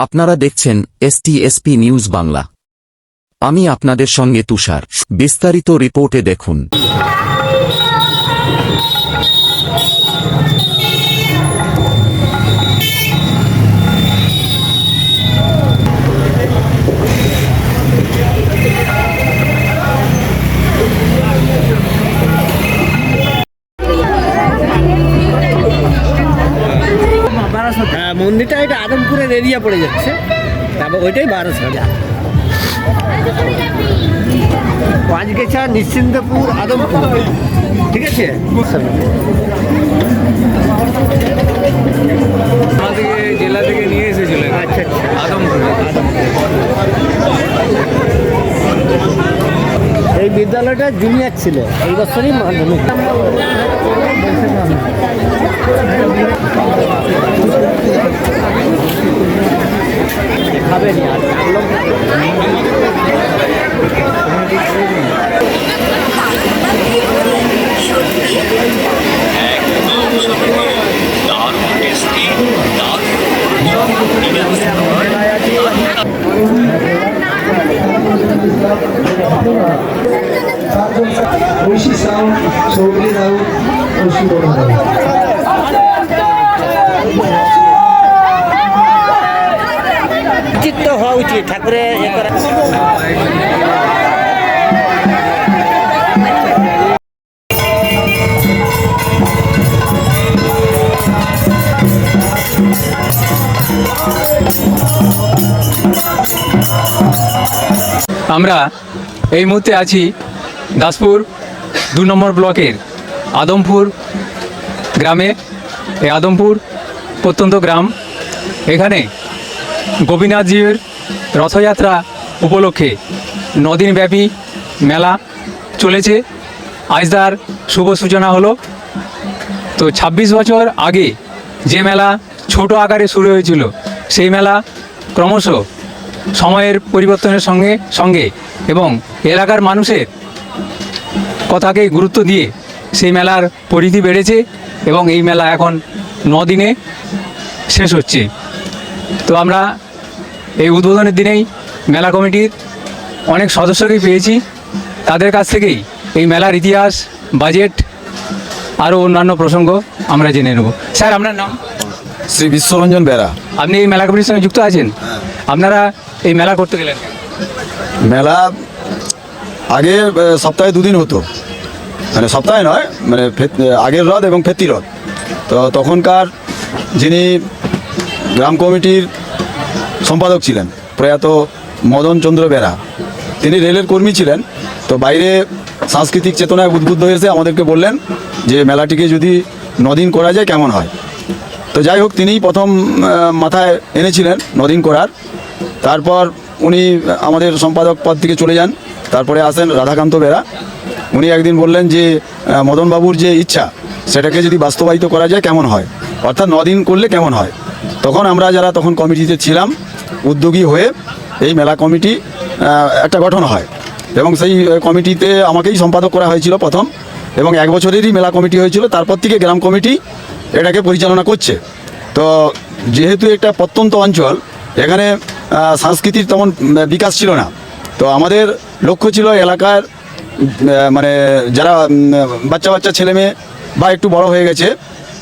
আপনারা দেখছেন STSP news Bangla আমি আপনাদের সঙ্গে তুষার। বিস্তারিত রিপোর্টে দেখুন। হ্যাঁ মন্দিরটা এটা আদমপুরের এরিয়া পড়ে যাচ্ছে। তারপর ওইটাই বারোশো হাজার পাঁচগেছা নিশ্চিন্তপুর আদমপুর। ঠিক আছে? আমাদেরকে জেলা থেকে নিয়ে এসেছিলেন আচ্ছা আচ্ছা। আদমপুরে। এই বিদ্যালয়টা জুনিয়র ছিল। এই বছরই মাধ্যমিক খাবেনি আর লাগল ঐশী সাউ চৌধুরী রাউ ঐশী বড়। চিত্ত হওয়া উচিত। ঠাকুরের আমরা এই মুহূর্তে আছি দাসপুর দু নম্বর ব্লকের আদমপুর গ্রামে। এই আদমপুর প্রত্যন্ত গ্রাম। এখানে গোপীনাথজির রথযাত্রা উপলক্ষে নদিনব্যাপী মেলা চলেছে। আজ তার শুভ সূচনা হলো। তো ২৬ বছর আগে যে মেলা ছোট আকারে শুরু হয়েছিল, সেই মেলা ক্রমশ সময়ের পরিবর্তনের সঙ্গে সঙ্গে এবং এলাকার মানুষের কথাকে গুরুত্ব দিয়ে সেই মেলার পরিধি বেড়েছে এবং এই মেলা এখন দিনে শেষ হচ্ছে। তো আমরা এই উদ্বোধনের দিনেই মেলা কমিটির অনেক সদস্যকেই পেয়েছি। তাদের কাছ থেকেই এই মেলার ইতিহাস, বাজেট, আরও অন্যান্য প্রসঙ্গ আমরা জেনে নেব। স্যার, আপনার নাম? শ্রী বিশ্বরঞ্জন বেরা। আপনি এই মেলা কমিটির সঙ্গে যুক্ত আছেন? আপনারা এই মেলা করতে গেলেন মেলা আগে সপ্তাহে দুদিন হতো। মানে সপ্তাহে নয় মানে আগের রথ এবং ফেতি রথ। তো তখনকার যিনি গ্রাম কমিটির সম্পাদক ছিলেন প্রয়াত মদন চন্দ্র বেরা তিনি রেলের কর্মী ছিলেন। তো বাইরে সাংস্কৃতিক চেতনায় উদ্বুদ্ধ হয়েছে আমাদেরকে বললেন যে মেলাটিকে যদি নদিন করা যায় কেমন হয়? তো যাই হোক তিনিই প্রথম মাথায় এনেছিলেন নদিন করার। তারপর উনি আমাদের সম্পাদক পদ থেকে চলে যান। তারপরে আসেন রাধাকান্ত বেরা। উনি একদিন বললেন যে মদনবাবুর যে ইচ্ছা, সেটাকে যদি বাস্তবায়িত করা যায়, কেমন হয়? অর্থাৎ নদিন করলে কেমন হয়? তখন আমরা যারা তখন কমিটিতে ছিলাম, উদ্যোগী হয়ে এই মেলা কমিটি একটা গঠন হয়। এবং সেই কমিটিতে আমাকেই সম্পাদক করা হয়েছিল প্রথম। এবং এক বছরেরই মেলা কমিটি হয়েছিল। তারপর থেকে গ্রাম কমিটি এটাকে পরিচালনা করছে। তো যেহেতু একটা প্রত্যন্ত অঞ্চল, এখানে সংস্কৃতির তেমন বিকাশ ছিল না। তো আমাদের লক্ষ্য ছিল এলাকার মানে যারা বাচ্চা বাচ্চা ছেলে মেয়ে বা একটু বড় হয়ে গেছে,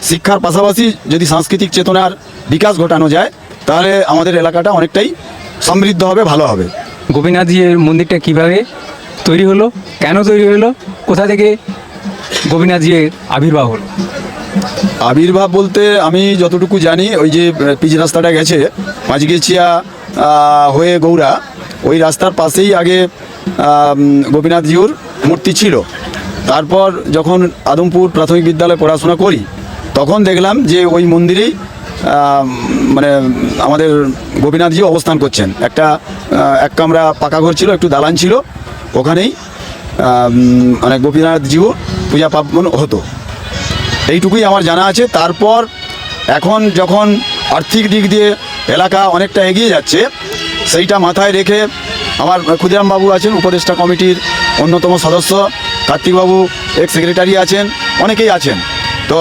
শিক্ষার পাশাপাশি যদি সাংস্কৃতিক চেতনার বিকাশ ঘটানো যায়, তাহলে আমাদের এলাকাটা অনেকটাই সমৃদ্ধ হবে, ভালো হবে। গোপীনাথজির মন্দিরটা কীভাবে তৈরি হলো, কেন তৈরি হলো, কোথা থেকে গোপীনাথজির আবির্ভাব হলো? আবির্ভাব বলতে আমি যতটুকু জানি ওই যে পিচ রাস্তাটা গেছে পাঁচগেছিয়া হয়ে গৌড়া ওই রাস্তার পাশেই আগে আম, গোপীনাথ জিউর মূর্তি ছিল। তারপর যখন আদমপুর প্রাথমিক বিদ্যালয়ে পড়াশোনা করি তখন দেখলাম যে ওই মন্দিরেই মানে আমাদের গোপীনাথজিও অবস্থান করছেন। একটা এক কামরা পাকা ঘর ছিল একটু দালান ছিল ওখানেই মানে গোপীনাথজিও পূজা পার্বণ হতো। এইটুকুই আমার জানা আছে। তারপর এখন যখন আর্থিক দিক দিয়ে এলাকা অনেকটা এগিয়ে যাচ্ছে, সেইটা মাথায় রেখে আমার ক্ষুদিরামবাবু আছেন, উপদেষ্টা কমিটির অন্যতম সদস্য, কার্তিকবাবু এক্স সেক্রেটারি আছেন, অনেকেই আছেন। তো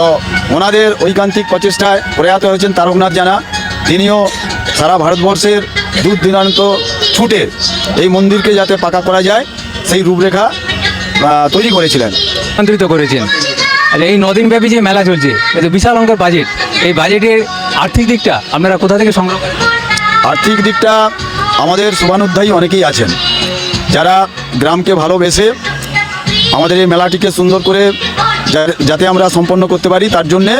ওনাদের ঐকান্তিক প্রচেষ্টায় প্রয়াত হয়েছেন তারকনাথ জানা। তিনিও সারা ভারতবর্ষের দূর দূরান্ত ছুটে এই মন্দিরকে যাতে পাকা করা যায়, সেই রূপরেখা তৈরি করেছিলেন। রূপান্তরিত করেছেন। আর এই নদিন ব্যাপী যে মেলা চলছে এতে বিশাল অঙ্কের বাজেট এই বাজেটের আর্থিক দিকটা আপনারা কোথা থেকে সংগ্রহ করেন? আর্থিক দিকটা আমাদের শুভানুধ্যায়ী অনেকেই আছেন। যারা গ্রামকে ভালোবেসে আমাদের এই মেলাটিকে সুন্দর করে যাতে আমরা সম্পন্ন করতে পারি তার জন্যে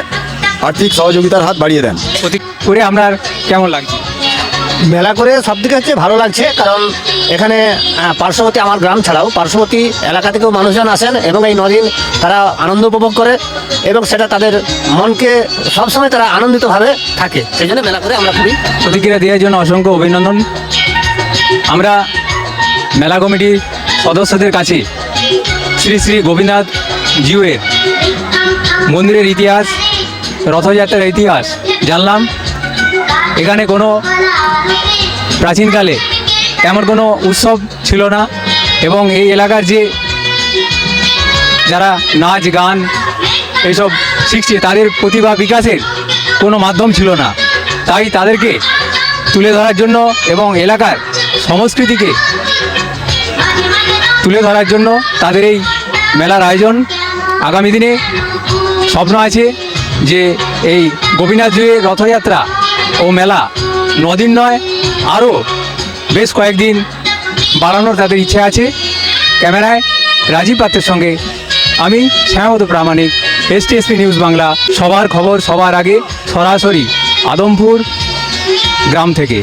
আর্থিক সহযোগিতার হাত বাড়িয়ে দেন। করে আপনার কেমন লাগছে? মেলা করে সব দিকে হচ্ছে ভালো লাগছে, কারণ এখানে পার্শ্ববর্তী আমার গ্রাম ছাড়াও পার্শ্ববর্তী এলাকা থেকেও মানুষজন আসেন এবং এই নদিন তারা আনন্দ উপভোগ করে এবং সেটা তাদের মনকে সবসময় তারা আনন্দিতভাবে থাকে। সেই জন্য মেলা করে আমরা খুবই প্রতিক্রিয়া দেওয়ার জন্য অসংখ্য অভিনন্দন। আমরা মেলা কমিটির সদস্যদের কাছে শ্রী শ্রী গোপীনাথ জিউয়ের মন্দিরের ইতিহাস, রথযাত্রার ইতিহাস জানলাম। এখানে কোনো প্রাচীনকালে এমন কোনো উৎসব ছিল না এবং এই এলাকার যে যারা নাচ, গান এইসব শিখছে, তাদের প্রতিভা বিকাশের কোনো মাধ্যম ছিল না। তাই তাদেরকে তুলে ধরার জন্য এবং এলাকার সংস্কৃতিকে তুলে ধরার জন্য তাদের এই মেলার আয়োজন আগামী দিনে স্বপ্ন আছে যে এই গোপীনাথ জুয়ের রথযাত্রা ও মেলা। নদিন নয়, আরও বেশ কয়েকদিন বাড়ানোর তাদের ইচ্ছে আছে। ক্যামেরায় রাজীব পাত্রের সঙ্গে আমি শ্যামত প্রামাণিক, এসটিএসপি নিউজ বাংলা, সবার খবর সবার আগে, সরাসরি আদমপুর গ্রাম থেকে।